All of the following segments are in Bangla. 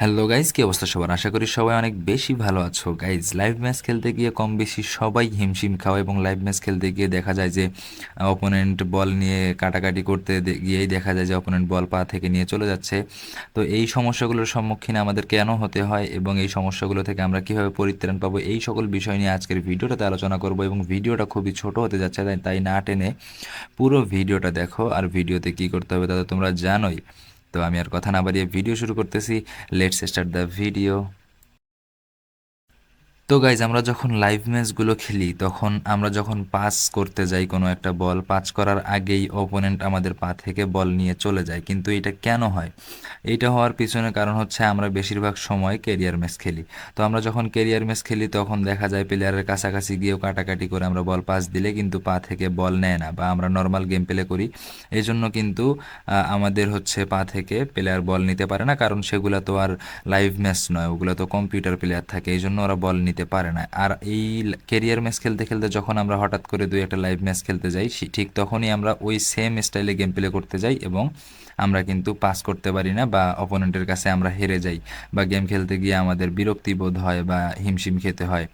হ্যালো গাইজ কি অবস্থা সবার? আশা করি সবাই অনেক বেশি ভালো আছো। গাইজ লাইভ ম্যাচ খেলতে গিয়ে কম বেশি সবাই হিমশিম খাওয়া এবং লাইভ ম্যাচ খেলতে গিয়ে দেখা যায় যে অপোনেন্ট বল নিয়ে কাটাকাটি করতে গিয়েই দেখা যায় যে অপোনেন্ট বল পা থেকে নিয়ে চলে যাচ্ছে। তো এই সমস্যাগুলোর সম্মুখীন আমাদের কেন হতে হয় এবং এই সমস্যাগুলো থেকে আমরা কীভাবে পরিত্রাণ পাবো, এই সকল বিষয় নিয়ে আজকের ভিডিওটাতে আলোচনা করব এবং ভিডিওটা খুবই ছোট হতে যাচ্ছে তাই তাই না টেনে পুরো ভিডিওটা দেখো। আর ভিডিওতে কি করতে হবে তা তো তোমরা জানোই। তো আমি আর কথা না বাড়িয়ে ভিডিও শুরু করতেছি। লেটস স্টার্ট দ্য ভিডিও তো গাইজ আমরা যখন লাইভ ম্যাচগুলো খেলি, তখন আমরা যখন পাস করতে যাই কোনো একটা বল পাস করার আগেই অপোনেন্ট আমাদের পা থেকে বল নিয়ে চলে যায়। কিন্তু এটা কেন হয়? এইটা হওয়ার পিছনে কারণ হচ্ছে আমরা বেশিরভাগ সময় কেরিয়ার ম্যাচ খেলি। তো আমরা যখন কেরিয়ার ম্যাচ খেলি, তখন দেখা যায় প্লেয়ারের কাছাকাছি গিয়েও কাটাকাটি করে আমরা বল পাস দিলে কিন্তু পা থেকে বল নেয় না বা আমরা নর্মাল গেম প্লে করি। এই জন্য কিন্তু আমাদের হচ্ছে পা থেকে প্লেয়ার বল নিতে পারে না। কারণ সেগুলো তো আর লাইভ ম্যাচ নয়, ওগুলো তো কম্পিউটার প্লেয়ার থাকে। এই জন্য ওরা বল নিতে পারে না। আর এই কেরিয়ার ম্যাচ খেলতে খেলতে যখন আমরা হঠাৎ করে দুই একটা লাইভ ম্যাচ খেলতে যাই ঠিক তখনই আমরা ওই সেম স্টাইলে গেম প্লে করতে যাই এবং আমরা কিন্তু পাস করতে পারি না বা অপোনেন্টের কাছে আমরা হেরে যাই বা গেম খেলতে গিয়ে আমাদের বিরক্তি বোধ হয় বা হিমশিম খেতে হয়।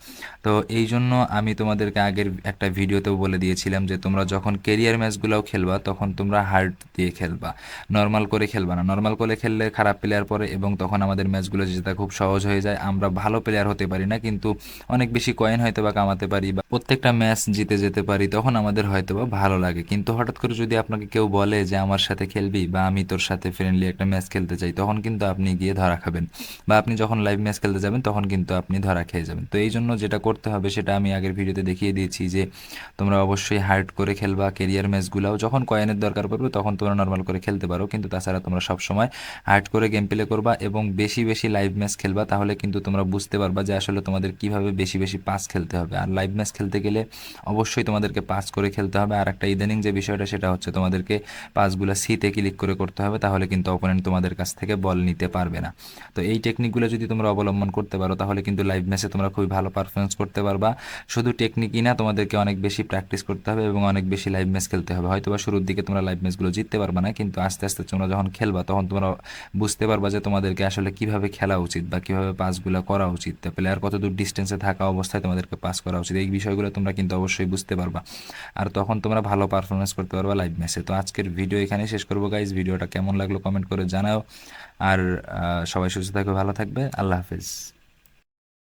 তো এই জন্য আমি তোমাদেরকে আগের একটা ভিডিওতেও বলে দিয়েছিলাম যে তোমরা যখন কেরিয়ার ম্যাচগুলোও খেলবা, তখন তোমরা হার্ড দিয়ে খেলবা। নর্মাল করে খেলবা না। নর্মাল করে খেললে খারাপ প্লেয়ার পড়ে এবং তখন আমাদের ম্যাচগুলো জেতা খুব সহজ হয়ে যায়। আমরা ভালো প্লেয়ার হতে পারি না, কিন্তু অনেক বেশি কয়েন হয়তো বা কামাতে পারি বা প্রত্যেকটা ম্যাচ জিতে যেতে পারি, তখন আমাদের হয়তো বা ভালো লাগে। কিন্তু হঠাৎ করে যদি আপনাকে কেউ বলে যে, আমার সাথে খেলবি বা আমি তোর সাথে ফ্রেন্ডলি একটা ম্যাচ খেলতে চাই, তখন কিন্তু আপনি গিয়ে ধরা খাবেন। বা আপনি যখন লাইভ ম্যাচ খেলতে যাবেন, তখন কিন্তু আপনি ধরা খেয়ে যাবেন। তো এই জন্য যেটা করতে হবে, সেটা আমি আগের ভিডিওতে দেখিয়ে দিয়েছি যে, তোমরা অবশ্যই হার্ড করে খেলবা কেরিয়ার ম্যাচগুলোও যখন কয়েনের দরকার পড়বে, তখন তোমরা নর্মাল করে খেলতে পারো। কিন্তু তাছাড়া তোমরা সবসময় হার্ড করে গেম প্লে করবা এবং বেশি বেশি লাইভ ম্যাচ খেলবা, তাহলে কিন্তু তোমরা বুঝতে পারবা যে, আসলে তোমাদের কীভাবে বেশি বেশি পাস খেলতে হবে। আর লাইভ ম্যাচ খেলতে গেলে অবশ্যই তোমাদেরকে পাস করে খেলতে হবে। আর একটা ইদানিং যে বিষয়টা, সেটা হচ্ছে তোমাদেরকে পাসগুলো সিতে ক্লিক করে করতে হবে। তাহলে কিন্তু অপোনেন্ট তোমাদের কাছ থেকে বল নিতে পারবে না। তো এই টেকনিকগুলো যদি তোমরা অবলম্বন করতে পারো, তাহলে কিন্তু লাইভ ম্যাচে তোমরা খুবই ভালো পারফরমেন্স করতে পারবা। শুধু টেকনিকই না, তোমাদেরকে অনেক বেশি প্র্যাকটিস করতে হবে এবং অনেক বেশি লাইভ ম্যাচ খেলতে হবে। হয়তো বা শুরুর দিকে তোমরা লাইভ ম্যাচগুলো জিততে পারবে না, কিন্তু আস্তে আস্তে তোমরা যখন খেলবা, তখন তোমরা বুঝতে পারবা যে তোমাদেরকে আসলে কীভাবে খেলা উচিত বা কীভাবে পাসগুলো করা উচিত। প্লেয়ার কত দূর ডিস্টেন্সে থাকা অবস্থায় তোমাদেরকে পাস করা উচিত। এই বিষয়গুলো তোমরা কিন্তু অবশ্যই বুঝতে পারবা। আর তখন তোমরা ভালো পারফরমেন্স করতে পারবা লাইভ ম্যাচে তো আজকের ভিডিও এখানে শেষ করব গাইজ ভিডিওটা কেমন লাগল কমেন্ট করে জানাও। আর সবাই সুস্থ থাকবে ভালো থাকবে। আল্লাহ হাফেজ।